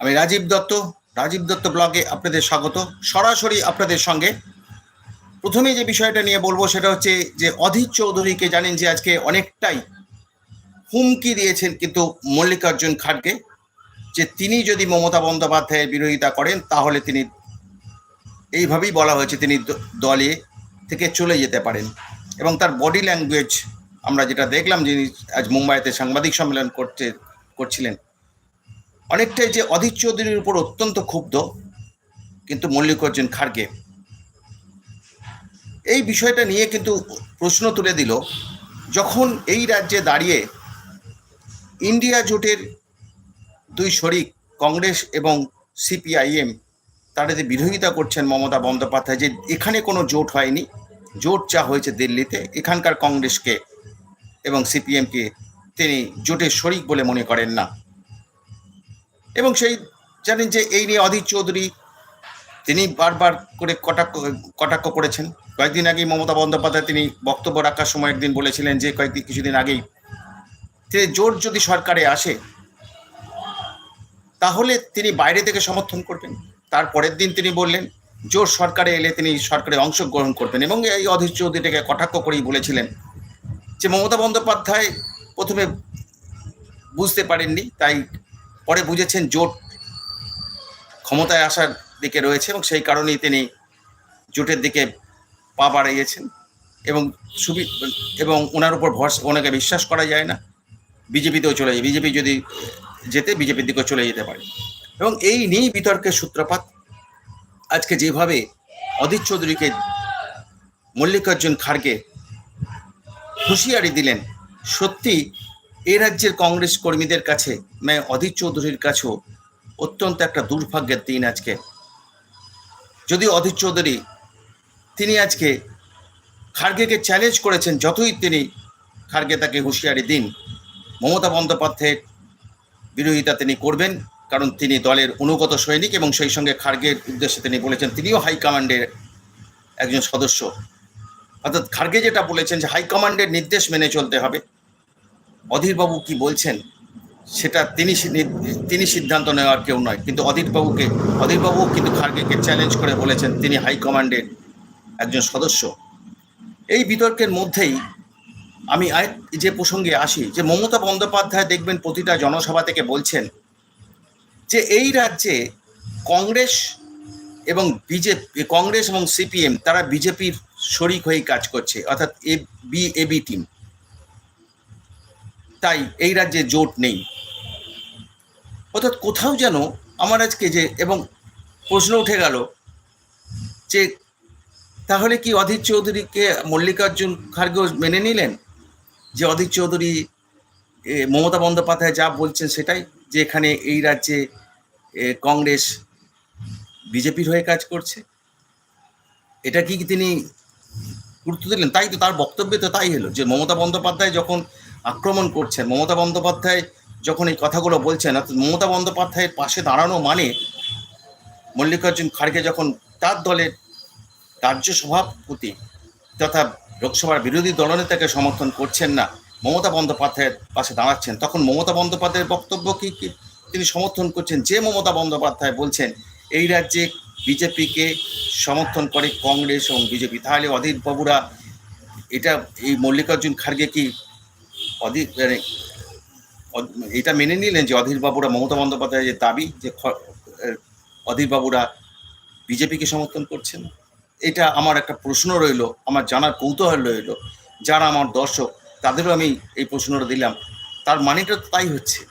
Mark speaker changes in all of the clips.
Speaker 1: আমি রাজীব দত্ত রাজীব দত্ত ব্লগে আপনাদের স্বাগত। সরাসরি আপনাদের সঙ্গে প্রথমে যে বিষয়টা নিয়ে বলব সেটা হচ্ছে যে অধীর চৌধুরীকে জানেন যে আজকে অনেকটাই হুমকি দিয়েছেন কিন্তু মল্লিকার্জুন খাড়গে যে তিনি যদি মমতা বন্দ্যোপাধ্যায়ের বিরোধিতা করেন তাহলে তিনি এইভাবেই বলা হয়েছে তিনি দলে থেকে চলে যেতে পারেন। এবং তার বডি ল্যাঙ্গুয়েজ আমরা যেটা দেখলাম যিনি আজ মুম্বাইতে সাংবাদিক সম্মেলন করতে করছিলেন অনেকটাই যে অধীর চৌধুরীর উপর অত্যন্ত ক্ষুব্ধ, কিন্তু মল্লিকার্জুন খাড়গে। এই বিষয়টা নিয়ে কিন্তু প্রশ্ন তুলে দিল, যখন এই রাজ্যে দাঁড়িয়ে ইন্ডিয়া জোটের দুই শরিক, কংগ্রেস এবং সিপিআইএম তারা যে বিরোধিতা করছেন মমতা বন্দ্যোপাধ্যায়, যে এখানে কোনো জোট হয়নি, জোট যা হয়েছে দিল্লিতে, এখানকার কংগ্রেসকে এবং সিপিএমকে তিনি জোটের শরিক বলে মনে করেন না। এবং সেই জানেন যে এই নিয়ে অধীর চৌধুরী তিনি বারবার করে কটাক্ষ কটাক্ষ করেছেন। কয়েকদিন আগেই মমতা বন্দ্যোপাধ্যায় তিনি বক্তব্য রাখার সময় একদিন বলেছিলেন যে কয়েকদিন কিছুদিন আগেই তিনি জোট যদি সরকারে আসে, তাহলে তিনি বাইরে থেকে সমর্থন করবেন। তার পরের দিন তিনি বললেন জোট সরকারে এলে তিনি সরকারে অংশগ্রহণ করবেন এবং এই অধীর চৌধুরীটাকে কটাক্ষ করেই বলেছিলেন যে মমতা বন্দ্যোপাধ্যায় প্রথমে বুঝতে পারেননি, তাই পরে বুঝেছেন জোট ক্ষমতায় আসার দিকে রয়েছে এবং সেই কারণেই তিনি জোটের দিকে পা বাড়িয়েছেন এবং সুবি এবং ওনার উপর ভরসা, ওনাকে বিশ্বাস করা যায় না। বিজেপিতেও চলে যায়। বিজেপি যদি যেতে, বিজেপির দিকেও চলে যেতে পারে। এবং এই নিয়েই বিতর্কের সূত্রপাত। আজকে যেভাবে অধীর চৌধুরীকে মল্লিকার্জুন খাড়গে হুঁশিয়ারি দিলেন সত্যি এ রাজ্যের কংগ্রেস কর্মীদের কাছে মানে অধীর চৌধুরীর কাছেও অত্যন্ত একটা দুর্ভাগ্যের দিন আজকে। যদি অধীর চৌধুরী, তিনি আজকে খার্গেকে চ্যালেঞ্জ করেছেন যতই তিনি খার্গে তাকে হুঁশিয়ারি দিন, মমতা বন্দ্যোপাধ্যায়ের বিরোধিতা তিনি করবেন, কারণ তিনি দলের অনুগত সৈনিক এবং সেই সঙ্গে খার্গের উদ্দেশ্যে তিনি বলেছেন, তিনিও হাইকমান্ডের একজন সদস্য। অর্থাৎ খার্গে যেটা বলেছেন যে হাইকমান্ডের নির্দেশ মেনে চলতে হবে। অধীরবাবু কি বলছেন? সেটা তিনি তিনি সিদ্ধান্ত নেওয়ার কেউ নয়। কিন্তু অধীরবাবুকে, অধীরবাবু কিন্তু খার্গেকে চ্যালেঞ্জ করে বলেছেন, তিনি হাইকমান্ডের একজন সদস্য। এই বিতর্কের মধ্যেই আমি যে প্রসঙ্গে আসি, যে মমতা বন্দ্যোপাধ্যায় দেখবেন প্রতিটা জনসভা থেকে বলছেন যে এই রাজ্যে কংগ্রেস এবং বিজেপি, কংগ্রেস এবং সিপিএম, তারা বিজেপির শরিক হয়েই কাজ করছে, অর্থাৎ এ বি এবি টিম তাই এই রাজ্যে জোট নেই। অর্থাৎ কোথাও যেন আমার আজকে যে, এবং প্রশ্ন উঠে গেল যে, তাহলে কি অধীর চৌধুরীকে মল্লিকার্জুন খার্গেও মেনে নিলেন? যে অধীর চৌধুরী মমতা বন্দ্যোপাধ্যায় যা বলছেন সেটাই, যে এখানে এই রাজ্যে কংগ্রেস বিজেপির হয়ে কাজ করছে? এটা কি তিনি গুরুত্ব দিলেন? তাই তো তার বক্তব্যে তো তাই হলো যে মমতা বন্দ্যোপাধ্যায় যখন আক্রমণ করছেন। মমতা বন্দ্যোপাধ্যায় যখন এই কথাগুলো বলছেন, অর্থাৎ মমতা বন্দ্যোপাধ্যায়ের পাশে দাঁড়ানো মানে মল্লিকার্জুন খাড়গে যখন তার দলের রাজ্য সভাপতি তথা লোকসভার বিরোধী দলনেতাকে সমর্থন করছেন না, মমতা বন্দ্যোপাধ্যায়ের পাশে দাঁড়াচ্ছেন, তখন মমতা বন্দ্যোপাধ্যায়ের বক্তব্য কি? তিনি সমর্থন করছেন যে মমতা বন্দ্যোপাধ্যায় বলছেন, এই রাজ্যে বিজেপিকে সমর্থন করে কংগ্রেস এবং বিজেপি। তাহলে অধীর বাবুরা এটা এই মল্লিকার্জুন খাড়গে কি অধীর মানে এটা মেনে নিলেন যে অধীর বাবুরা, মমতা বন্দ্যোপাধ্যায়ের যে দাবি যে খ- এর, অধীর বাবুরা বিজেপিকে সমর্থন করছেন, এটা আমার একটা প্রশ্ন রইল, আমার জানার কৌতূহল রইল, যারা আমার দর্শক, তাদেরও আমি এই প্রশ্নটা দিলাম। তার মানেটা তাই হচ্ছে,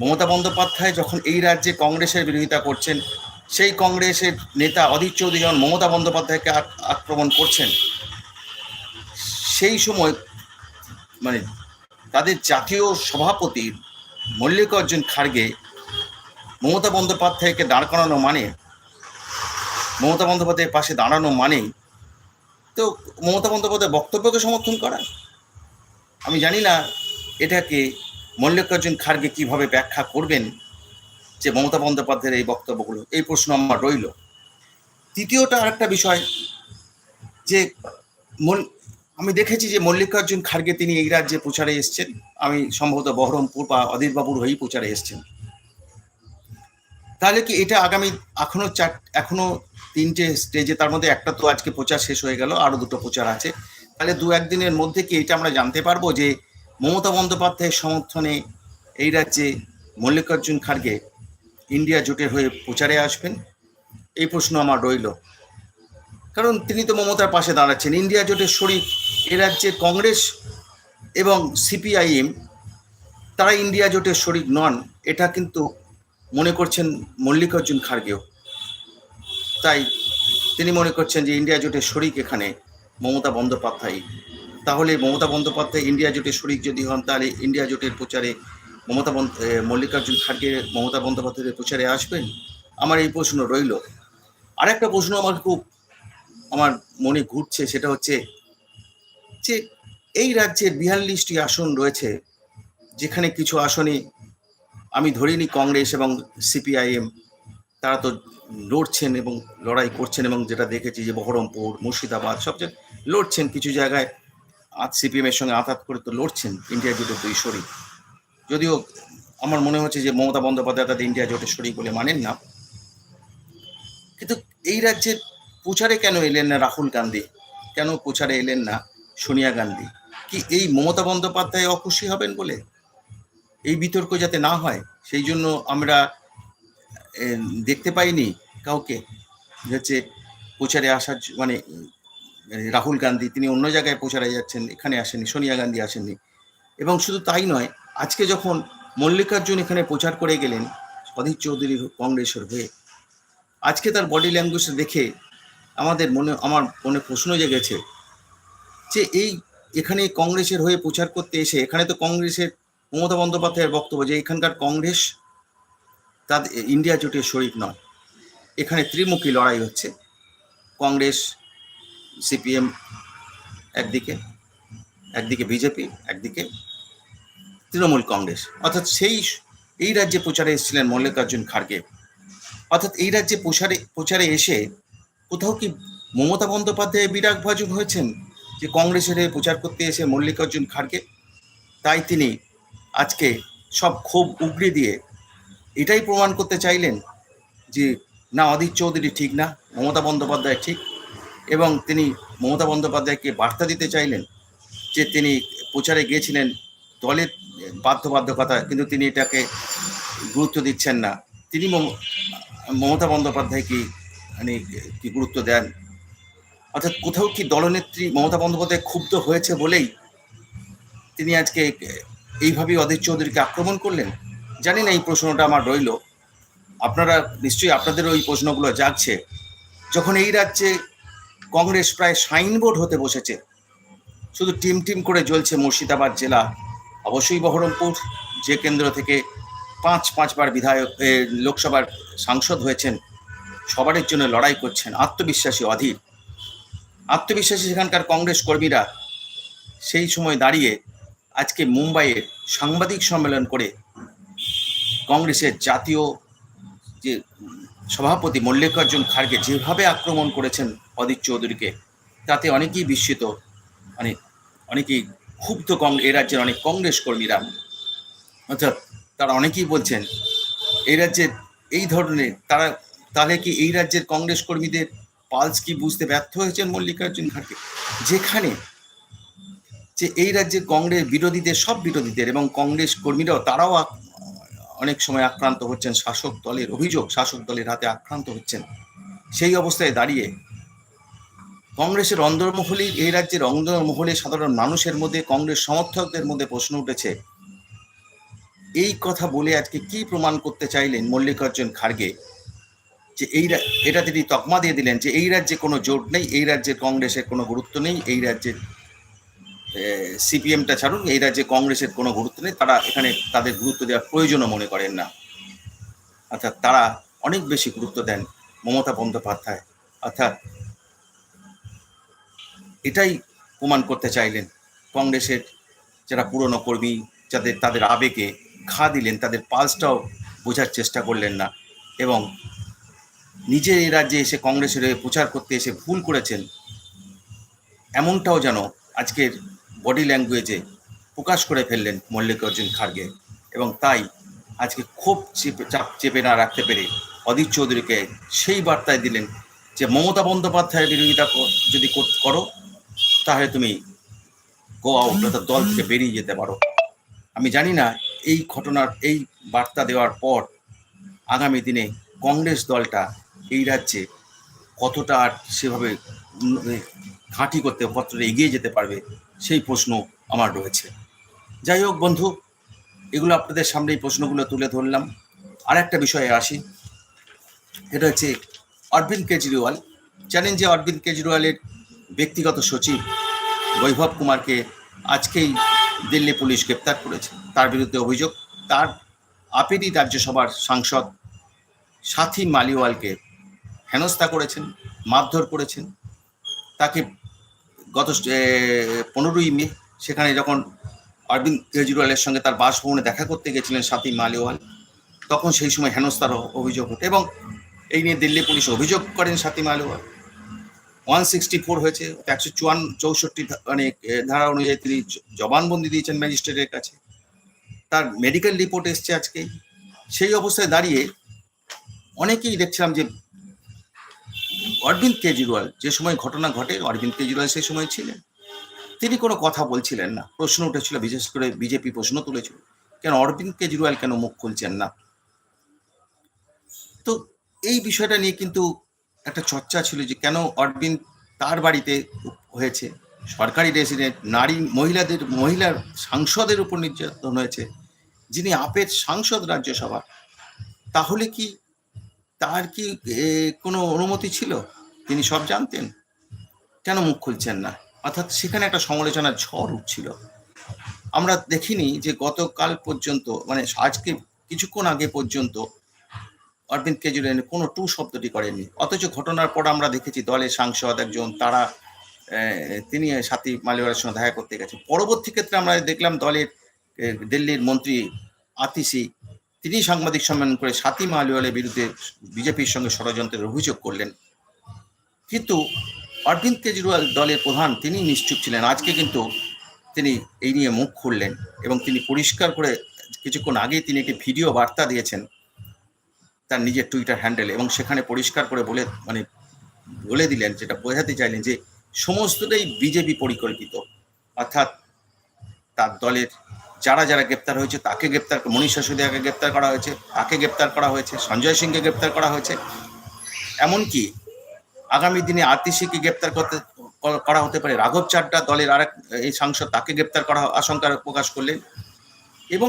Speaker 1: মমতা বন্দ্যোপাধ্যায় যখন এই রাজ্যে কংগ্রেসের বিরোধিতা করছেন, সেই কংগ্রেসের নেতা অধীর চৌধুরী যখন মমতা বন্দ্যোপাধ্যায়কে আক্রমণ করছেন, সেই সময় মানে তাদের জাতীয় সভাপতি মল্লিকার্জুন খাড়গে মমতা বন্দ্যোপাধ্যায়কে দাঁড় করানো মানে মমতা বন্দ্যোপাধ্যায়ের পাশে দাঁড়ানো মানে তো মমতা বন্দ্যোপাধ্যায়ের বক্তব্যকে সমর্থন করা আমি জানি না এটাকে মল্লিকার্জুন খাড়গে কীভাবে ব্যাখ্যা করবেন যে মমতা বন্দ্যোপাধ্যায়ের এই বক্তব্যগুলো। এই প্রশ্ন আমার রইল। তৃতীয়টা আরেকটা বিষয় যে আমি দেখেছি যে মল্লিকার্জুন খার্গে তিনি এই রাজ্যে প্রচারে এসছেন। আমি সম্ভবত বহরমপুর বা অধীরবাবুর হয়েই প্রচারে এসছেন। তাহলে কি এটা আগামী এখনও চার, এখনও তিনটে স্টেজে, তার মধ্যে একটা তো আজকে প্রচার শেষ হয়ে গেল, আরও দুটো প্রচার আছে। তাহলে দু একদিনের মধ্যে কি এটা আমরা জানতে পারব যে মমতা বন্দ্যোপাধ্যায়ের সমর্থনে এই রাজ্যে মল্লিকার্জুন খার্গে ইন্ডিয়া জোটের হয়ে প্রচারে আসবেন? এই প্রশ্ন আমার রইল। কারণ তিনি তো মমতার পাশে দাঁড়াচ্ছেন। ইন্ডিয়া জোটের শরিক এ রাজ্যে কংগ্রেস এবং সিপিআইএম, তারা ইন্ডিয়া জোটের শরিক নন, এটা কিন্তু মনে করছেন মল্লিকার্জুন খার্গেও। তাই তিনি মনে করছেন যে ইন্ডিয়া জোটের শরিক এখানে মমতা বন্দ্যোপাধ্যায় তাহলে মমতা বন্দ্যোপাধ্যায় ইন্ডিয়া জোটের শরিক যদি হন, তাহলে ইন্ডিয়া জোটের প্রচারে মমতা মল্লিকার্জুন খার্গে মমতা বন্দ্যোপাধ্যায়ের প্রচারে আসবেন? আমার এই প্রশ্ন রইল। আরেকটা প্রশ্ন আমার খুব আমার মনে ঘুরছে সেটা হচ্ছে যে এই রাজ্যের বিয়াল্লিশটি আসন রয়েছে, যেখানে কিছু আসনে আমি ধরিনি কংগ্রেস এবং সিপিআইএম। তারা তো লড়ছেন এবং লড়াই করছেন এবং যেটা দেখেছি যে বহরমপুর, মুর্শিদাবাদ, সব জায়গায় লড়ছেন কিছু জায়গায়। আজ সিপিএম এর সঙ্গে আঘাত করে তো লড়ছেন ইন্ডিয়া জোটের দুই শরিক। যদিও আমার মনে হচ্ছে যে মমতা বন্দ্যোপাধ্যায় তাদের ইন্ডিয়া জোটের শরিক বলে মানেন না। কিন্তু এই রাজ্যের প্রচারে কেন এলেন না রাহুল গান্ধী? কেন প্রচারে এলেন না সোনিয়া গান্ধী? কি এই মমতা বন্দ্যোপাধ্যায় অখুশি হবেন বলে? এই বিতর্ক যাতে না হয়, সেই জন্য আমরা দেখতে পাইনি কাউকে হচ্ছে প্রচারে আসার মানে রাহুল গান্ধী, তিনি অন্য জায়গায় প্রচারে যাচ্ছেন, এখানে আসেননি, সোনিয়া গান্ধী আসেননি। এবং শুধু তাই নয়, আজকে যখন মল্লিকার্জুন এখানে প্রচার করে গেলেন, অধীর চৌধুরী কংগ্রেসের হয়ে, আজকে তার বডি ল্যাঙ্গুয়েজ দেখে আমাদের মনে, আমার মনে প্রশ্ন জেগেছে যে এই এখানে কংগ্রেসের হয়ে প্রচার করতে এসে, এখানে তো কংগ্রেসের মমতা বন্দ্যোপাধ্যায়ের বক্তব্য যে এখানকার কংগ্রেস তাদের, ইন্ডিয়া জোটের শরিক নয়। এখানে ত্রিমুখী লড়াই হচ্ছে। কংগ্রেস, সিপিএম একদিকে একদিকে বিজেপি, একদিকে তৃণমূল কংগ্রেস। অর্থাৎ সেই, এই রাজ্যে প্রচারে এসেছিলেন মল্লিকার্জুন খার্গে অর্থাৎ এই রাজ্যে প্রচারে প্রচারে এসে কোথাও কি মমতা বন্দ্যোপাধ্যায় বিরাগ ভাজন হয়েছেন? যে কংগ্রেসের হয়ে প্রচার করতে এসে মল্লিকার্জুন খার্গে তাই তিনি আজকে সব ক্ষোভ উগড়ে দিয়ে এটাই প্রমাণ করতে চাইলেন যে না, অধীর চৌধুরী ঠিক না, মমতা বন্দ্যোপাধ্যায় ঠিক এবং তিনি মমতা বন্দ্যোপাধ্যায়কে বার্তা দিতে চাইলেন যে তিনি প্রচারে গিয়েছিলেন দলের বাধ্যবাধ্যকতা কিন্তু তিনি এটাকে গুরুত্ব দিচ্ছেন না। তিনি মম- মমতা বন্দ্যোপাধ্যায়কে মানে কি গুরুত্ব দেন? অর্থাৎ কোথাও কি দলনেত্রী মমতা বন্দ্যোপাধ্যায় ক্ষুব্ধ হয়েছে বলেই তিনি আজকে এইভাবেই অধীর চৌধুরীকে আক্রমণ করলেন? জানি না এই প্রশ্নটা আমার রইল। আপনারা নিশ্চয়ই আপনাদের ওই প্রশ্নগুলো জাগছে। যখন এই রাজ্যে কংগ্রেস প্রায় সাইনবোর্ড হতে বসেছে, শুধু টিম টিম করে জ্বলছে মুর্শিদাবাদ জেলা, অবশ্যই বহরমপুর, যে কেন্দ্র থেকে পাঁচ পাঁচবার বিধায়ক লোকসভার সাংসদ হয়েছেন সবারের জন্য লড়াই করছেন আত্মবিশ্বাসী অধীর। আত্মবিশ্বাসী সেখানকার কংগ্রেস কর্মীরা সেই সময় দাঁড়িয়ে আজকে মুম্বাইয়ে সাংবাদিক সম্মেলন করে কংগ্রেসের জাতীয় যে সভাপতি মল্লিকার্জুন খাড়গে যেভাবে আক্রমণ করেছেন অদিত চৌধুরীকে, তাতে অনেকেই বিস্মিত মানে অনেকেই ক্ষুব্ধ কং, এ রাজ্যের অনেক কংগ্রেস কর্মীরা। অর্থাৎ তারা অনেকেই বলছেন এই রাজ্যের এই ধরনের, তারা তাহলে কি এই রাজ্যের কংগ্রেস কর্মীদের পালস কি বুঝতে ব্যর্থ হয়েছেন মল্লিকার্জুন খাড়গে যেখানে যে এই রাজ্যের কংগ্রেস বিরোধীদের, সব বিরোধীদের এবং কংগ্রেস কর্মীরাও তারাও অনেক সময় আক্রান্ত হচ্ছেন, শাসক দলের অভিযোগ শাসক দলের হাতে আক্রান্ত হচ্ছেন। সেই অবস্থায় দাঁড়িয়ে কংগ্রেসের অন্দরমহলে, এই রাজ্যের অন্দরমহলে সাধারণ মানুষের মধ্যে, কংগ্রেস সমর্থকদের মধ্যে প্রশ্ন উঠেছে, এই কথা বলে আজকে কি প্রমাণ করতে চাইলেন মল্লিকার্জুন খাড়গে? যে এই এটা তিনি তকমা দিয়ে দিলেন যে এই রাজ্যে কোনো জোট নেই, এই রাজ্যে কংগ্রেসের কোনো গুরুত্ব নেই, এই রাজ্যের সিপিএমটা ছাড়ুন, এই রাজ্যে কংগ্রেসের কোনো গুরুত্ব নেই, তারা এখানে তাদের গুরুত্ব দেওয়ার প্রয়োজনও মনে করেন না। অর্থাৎ তারা অনেক বেশি গুরুত্ব দেন মমতা বন্দ্যোপাধ্যায়। অর্থাৎ এটাই প্রমাণ করতে চাইলেন কংগ্রেসের যারা পুরনো কর্মী, যাদের, তাদের আবেগে ঘা দিলেন, তাদের পালসটাও বোঝার চেষ্টা করলেন না। এবং নিজে এই রাজ্যে এসে কংগ্রেসের হয়ে প্রচার করতে এসে ভুল করেছেন, এমনটাও যেন আজকের বডি ল্যাঙ্গুয়েজে প্রকাশ করে ফেললেন মল্লিকার্জুন খাড়গে এবং তাই আজকে খুব চেপে, চাপ চেপে না রাখতে পেরে অধীর চৌধুরীকে সেই বার্তায় দিলেন যে, মমতা বন্দ্যোপাধ্যায়ের বিরোধিতা যদি করো তাহলে তুমি গো আউট অর্থাৎ দল থেকে বেরিয়ে যেতে পারো। আমি জানি না এই ঘটনার, এই বার্তা দেওয়ার পর আগামী দিনে কংগ্রেস দলটা এই রাজ্যে কতটা আর সেভাবে এ, ঘাঁটি করতে কতটা এগিয়ে যেতে পারবে সেই প্রশ্ন আমার রয়েছে। যাই হোক বন্ধু এগুলো আপনাদের সামনে এই প্রশ্নগুলো তুলে ধরলাম। আর একটা বিষয়ে আসি এটা হচ্ছে অরবিন্দ কেজরিওয়াল। জানেন যে অরবিন্দ কেজরিওয়ালের ব্যক্তিগত সচিব বৈভব কুমারকে আজকেই দিল্লি পুলিশ গ্রেপ্তার করেছে। তার বিরুদ্ধে অভিযোগ তার আপেরি রাজ্যসভার সাংসদ সাথী মালিওয়ালকে হেনস্থা করেছেন, মারধর করেছেন। তাকে গত পনেরোই মে সেখানে যখন অরবিন্দ কেজরিওয়ালের সঙ্গে তার বাসভবনে দেখা করতে গেছিলেন সাথী মালিওয়াল, তখন সেই সময় হেনস্থার অভিযোগ ওঠে এবং এই নিয়ে দিল্লি পুলিশ অভিযোগ করেন সাথী মালিওয়াল। ওয়ান সিক্সটি ফোর হয়েছে, একশো চুয়ান্ন, চৌষট্টি মানে ধারা অনুযায়ী তিনি জবানবন্দি দিয়েছেন ম্যাজিস্ট্রেটের কাছে। তার মেডিকেল রিপোর্ট এসছে আজকেই সেই অবস্থায় দাঁড়িয়ে অনেকেই দেখছিলাম যে অরবিন্দ কেজরিওয়াল যে সময় ঘটনা ঘটে, অরবিন্দ কেজরিওয়াল সেই সময় ছিলেন। তিনি কোনো কথা বলছিলেন না। প্রশ্ন উঠেছিল, বিশেষ করে বিজেপি প্রশ্ন তুলেছিল, কেন অরবিন্দ কেজরিওয়াল কেন মুখ খুলছেন না? তো এই বিষয়টা নিয়ে কিন্তু একটা চর্চা ছিল যে কেন অরবিন্দ তার বাড়িতে হয়েছে। সরকারি রেসিডেন্ট, নারী, মহিলাদের মহিলার সাংসদের উপর নির্যাতন হয়েছে। যিনি আপের সাংসদ রাজ্যসভা তাহলে কি তার কি কোনো অনুমতি ছিল? তিনি সব জানতেন? কেন মুখ খুলছেন না? অর্থাৎ সেখানে একটা সমালোচনার ঝড় উঠছিল। আমরা দেখিনি যে গতকাল পর্যন্ত মানে আজকে কিছুক্ষণ আগে পর্যন্ত অরবিন্দ কেজরিওয়াল কোনো টু শব্দটি করেননি। অথচ ঘটনার পর আমরা দেখেছি দলের সাংসদ একজন, তারা তিনি সাথী মালিওয়ালের সঙ্গে দেখা করতে গেছেন। পরবর্তী ক্ষেত্রে আমরা দেখলাম দলের দিল্লির মন্ত্রী আতিশি তিনি সাংবাদিক সম্মেলন করে সাথী মালিওয়ালের বিরুদ্ধে বিজেপির সঙ্গে ষড়যন্ত্রের অভিযোগ করলেন। কিন্তু অরবিন্দ কেজরিওয়াল দলের প্রধান তিনি নিশ্চুপ ছিলেন। আজকে কিন্তু তিনি এই নিয়ে মুখ খুললেন এবং তিনি পরিষ্কার করে কিছুক্ষণ আগেই তিনি একটি ভিডিও বার্তা দিয়েছেন তার নিজের টুইটার হ্যান্ডেলে এবং সেখানে পরিষ্কার করে বলে মানে বলে দিলেন, যেটা বোঝাতে চাইলেন যে সমস্তটাই বিজেপি পরিকল্পিত। অর্থাৎ তার দলের যারা যারা গ্রেপ্তার হয়েছে, তাকে গ্রেপ্তার মনীষ সিসোদিয়াকে গ্রেপ্তার করা হয়েছে তাকে গ্রেপ্তার করা হয়েছে, সঞ্জয় সিংকে গ্রেপ্তার করা হয়েছে। এমনকি আগামী দিনে আতিশিকে গ্রেপ্তার করতে করা হতে পারে। রাঘব চাড্ডা দলের আরেক, এই সাংসদ তাকে গ্রেপ্তার করা আশঙ্কা প্রকাশ করলেন। এবং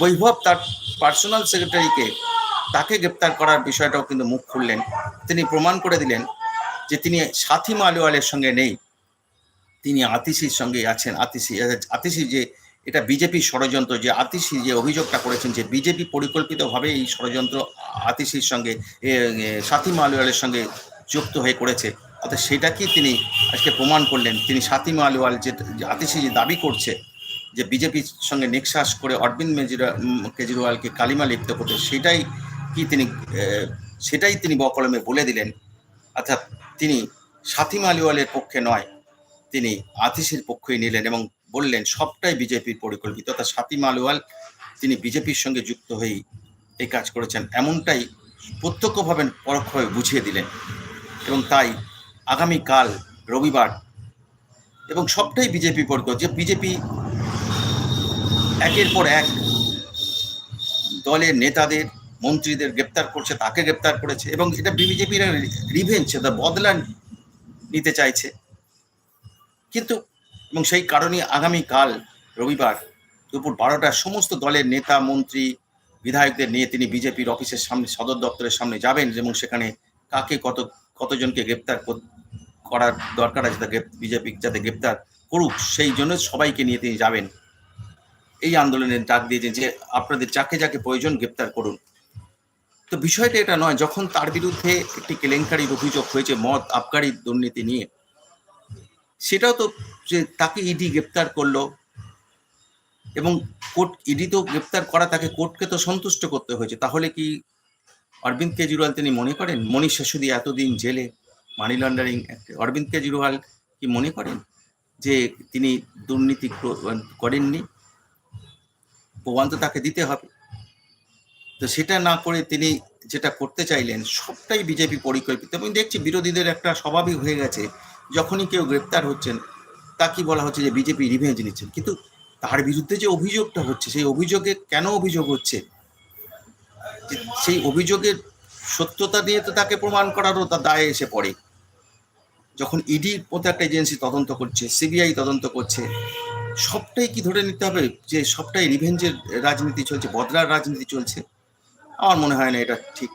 Speaker 1: বৈভব তার পার্সোনাল সেক্রেটারিকে তাকে গ্রেপ্তার করার বিষয়টাও কিন্তু মুখ খুললেন। তিনি প্রমাণ করে দিলেন যে তিনি সাথী মালিওয়ালের সঙ্গে নেই। তিনি আতিশির সঙ্গে আছেন। আতিশি আতিশি যে এটা বিজেপির ষড়যন্ত্র, যে আতিশি যে অভিযোগটা করেছেন যে বিজেপি পরিকল্পিতভাবে এই ষড়যন্ত্র আতিশির সঙ্গে সাথী মালিওয়ালের সঙ্গে যুক্ত হয়ে করেছে। অর্থাৎ সেটাকেই তিনি আজকে প্রমাণ করলেন? তিনি সাথী মালিওয়াল যে আতিশি যে দাবি করছে যে বিজেপির সঙ্গে নেক্সাস করে অরবিন্দ মেজরা কেজরিওয়ালকে কালিমা লিপ্ত করতে, সেটাই কি তিনি সেটাই তিনি বকলমে বলে দিলেন? অর্থাৎ তিনি সাথী মালিওয়ালের পক্ষে নয়, তিনি আতিশির পক্ষই নিলেন এবং বললেন, সবটাই বিজেপির পরিকল্পিত। অর্থাৎ সাথী মালিওয়াল, তিনি বিজেপির সঙ্গে যুক্ত হয়েই এই কাজ করেছেন। এমনটাই প্রত্যক্ষভাবে পরোক্ষভাবে বুঝিয়ে দিলেন। এবং তাই আগামীকাল রবিবার এবং সবটাই বিজেপি পরিকল্পিত যে বিজেপি একের পর এক দলের নেতাদের, মন্ত্রীদের গ্রেপ্তার করছে, তাকে গ্রেপ্তার করেছে এবং এটা বিজেপির রিভেঞ্চ এটা বদলা নিতে চাইছে। কিন্তু এবং সেই কারণে আগামীকাল রবিবার দুপুর বারোটার সমস্ত দলের নেতা, মন্ত্রী, বিধায়কদের নিয়ে তিনি বিজেপির অফিসের সামনে, সদর দপ্তরের সামনে যাবেন এবং সেখানে কাকে কত, কতজনকে গ্রেপ্তার করার দরকার আছে তাকে বিজেপি যাতে গ্রেপ্তার করুক, সেই জন্য সবাইকে নিয়ে তিনি যাবেন। এই আন্দোলনের ডাক দিয়েছেন যে আপনাদের যাকে যাকে প্রয়োজন গ্রেপ্তার করুন। তো বিষয়টা এটা নয়, যখন তার বিরুদ্ধে একটি কেলেঙ্কারির অভিযোগ হয়েছে মদ, আবগারি দুর্নীতি নিয়ে, সেটাও তো যে তাকে ইডি গ্রেপ্তার করল এবং কোর্ট ইডি তো গ্রেপ্তার করা তাকে কোর্টকে তো সন্তুষ্ট করতে হয়েছে। তাহলে কি অরবিন্দ কেজরিওয়াল তিনি মনে করেন? মনীষ শাশুদি এতদিন জেলে মানি লন্ডারিং অরবিন্দ কেজরিওয়াল কি মনে করেন যে তিনি দুর্নীতি কর- করেননি? প্রমাণ তো তাকে দিতে হবে। তো সেটা না করে তিনি যেটা করতে চাইলেন, সবটাই বিজেপি পরিকল্পিত। এবং দেখছি বিরোধীদের একটা স্বাভাবিক হয়ে গেছে, যখনই কেউ গ্রেপ্তার হচ্ছেন তা কি বলা হচ্ছে যে বিজেপি রিভেঞ্জ নিচ্ছেন। কিন্তু তার বিরুদ্ধে যে অভিযোগটা হচ্ছে, সেই অভিযোগে কেন অভিযোগ হচ্ছে? সেই অভিযোগের সত্যতা দিয়ে তো তাকে প্রমাণ করারও তার দায়ে এসে পড়ে। যখন ইডির মতো একটা এজেন্সি তদন্ত করছে সিবিআই তদন্ত করছে, সবটাই কি ধরে নিতে হবে? যে সবটাই রিভেঞ্জের রাজনীতি চলছে, বদলার রাজনীতি চলছে? আমার মনে হয় না এটা ঠিক।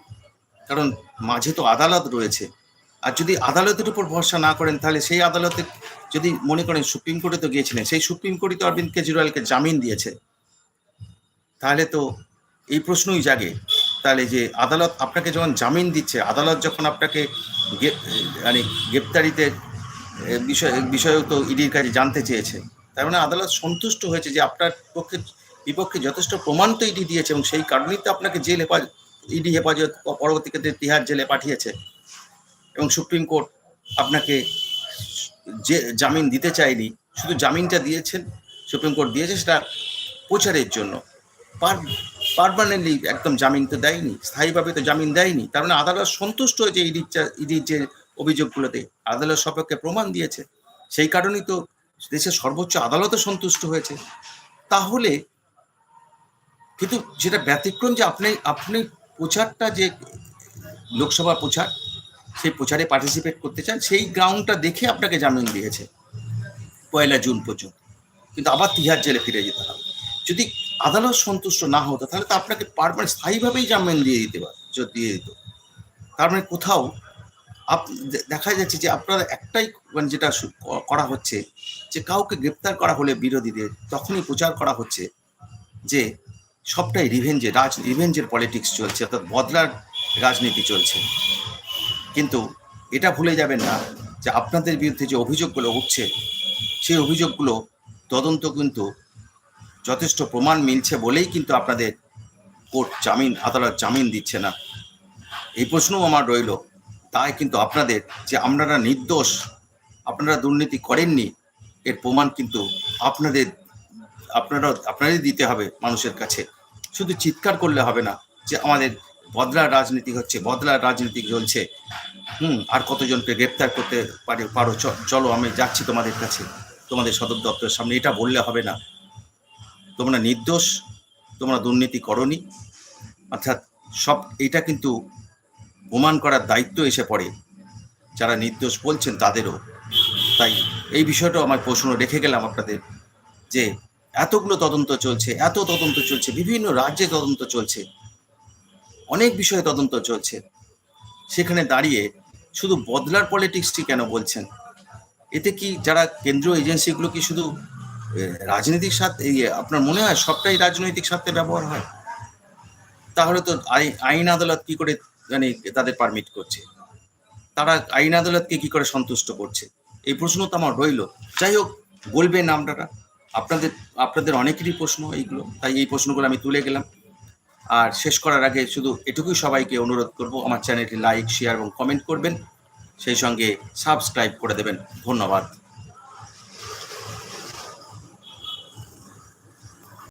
Speaker 1: কারণ মাঝে তো আদালত রয়েছে। আর যদি আদালতের উপর ভরসা না করেন, তাহলে সেই আদালতে যদি মনে করেন সুপ্রিম কোর্টে তো গিয়েছিলেন, সেই সুপ্রিম কোর্টই তো অরবিন্দ কেজরিওয়ালকে জামিন দিয়েছে। তাহলে তো এই প্রশ্নই জাগে। তাহলে যে আদালত আপনাকে যখন জামিন দিচ্ছে, আদালত যখন আপনাকে মানে গ্রেপ্তারিতে বিষয়, বিষয়েও তো ইডির কাছে জানতে চেয়েছে। তার মানে আদালত সন্তুষ্ট হয়েছে যে আপনার পক্ষে, বিপক্ষে যথেষ্ট প্রমাণ তো ইডি দিয়েছে এবং সেই কারণেই তো আপনাকে জেল হেফাজত ইডি হেফাজত, পরবর্তী ক্ষেত্রে তিহার জেলে পাঠিয়েছে। এবং সুপ্রিম কোর্ট আপনাকে যে জামিন দিতে চায়নি, শুধু জামিনটা দিয়েছেন, সুপ্রিম কোর্ট দিয়েছে, সেটা প্রচারের জন্য। পার পারমানেন্টলি একদম জামিন তো দেয়নি, স্থায়ীভাবে তো জামিন দেয়নি। তার মানে আদালত সন্তুষ্ট হয়েছে ইডির ইডির যে অভিযোগগুলোতে। আদালত সপক্ষে প্রমাণ দিয়েছে। সেই কারণেই তো দেশের সর্বোচ্চ আদালতও সন্তুষ্ট হয়েছে। তাহলে, কিন্তু যেটা ব্যতিক্রম যে আপনি আপনি প্রচারটা যে লোকসভা প্রচার সেই প্রচারে পার্টিসিপেট করতে চান, সেই গ্রাউন্ডটা দেখে আপনাকে জামিন দিয়েছে, পয়লা জুন পর্যন্ত। কিন্তু আবার তিহার জেলে ফিরে যেতে হবে। যদি আদালত সন্তুষ্ট না হতো, তাহলে তো আপনাকে পারমানেন্ট স্থায়ীভাবেই জামিন দিয়ে দিতে পার দিয়ে দিত। তার মানে কোথাও আপ দেখা যাচ্ছে যে আপনারা একটাই মানে যেটা করা হচ্ছে, যে কাউকে গ্রেপ্তার করা হলে বিরোধীদের তখনই প্রচার করা হচ্ছে যে সবটাই রিভেঞ্জে রাজ রিভেঞ্জের পলিটিক্স চলছে, অর্থাৎ বদলার রাজনীতি চলছে। কিন্তু এটা ভুলে যাবেন না যে আপনাদের বিরুদ্ধে যে অভিযোগগুলো উঠছে, সেই অভিযোগগুলো তদন্ত কিন্তু যথেষ্ট প্রমাণ মিলছে বলেই কিন্তু আপনাদের কোর্ট জামিন, আদালত জামিন দিচ্ছে না। এই প্রশ্নও আমার রইল। তাই কিন্তু আপনাদের যে আপনারা নির্দোষ, আপনারা দুর্নীতি করেননি, এর প্রমাণ কিন্তু আপনাদের আপনারা আপনারই দিতে হবে মানুষের কাছে। শুধু চিৎকার করলে হবে না যে আমাদের বদলার রাজনীতি হচ্ছে, বদলার রাজনীতি চলছে। হুম, আর কতজনকে গ্রেপ্তার করতে পারে পারো? চলো, আমি যাচ্ছি তোমাদের কাছে, তোমাদের সদর দপ্তরের সামনে। এটা বললে হবে না। তোমরা নির্দোষ, তোমরা দুর্নীতি করনি। অর্থাৎ সব, এটা কিন্তু প্রমাণ করার দায়িত্ব এসে পড়ে। যারা নির্দোষ বলছেন তাদেরও। তাই এই বিষয়টাও আমার প্রশ্ন রেখে গেলাম আপনাদের, যে এতগুলো তদন্ত চলছে, এত তদন্ত চলছে, বিভিন্ন রাজ্যে তদন্ত চলছে। অনেক বিষয়ে তদন্ত চলছে। সেখানে দাঁড়িয়ে শুধু বদলার পলিটিক্সটি কেন বলছেন? এতে কি যারা কেন্দ্রীয় এজেন্সিগুলো কি শুধু রাজনৈতিক স্বার্থে ইয়ে, আপনার মনে হয় সবটাই রাজনৈতিক স্বার্থে ব্যবহার হয়? তাহলে তো আই- আইন আদালত কি করে মানে তাদের পারমিট করছে? তারা আইন আদালতকে কি করে সন্তুষ্ট করছে? এই প্রশ্ন তো আমার রইল। যাই হোক বলবেন আপনারা। আপনাদের আপনাদের অনেকেরই প্রশ্ন এইগুলো। তাই এই প্রশ্নগুলো আমি তুলে গেলাম। আর শেষ করার আগে শুধু এটুকুই সবাইকে অনুরোধ করব, আমার চ্যানেলটি লাইক শেয়ার এবং কমেন্ট করবেন। সেই সঙ্গে সাবস্ক্রাইব করে দেবেন। ধন্যবাদ।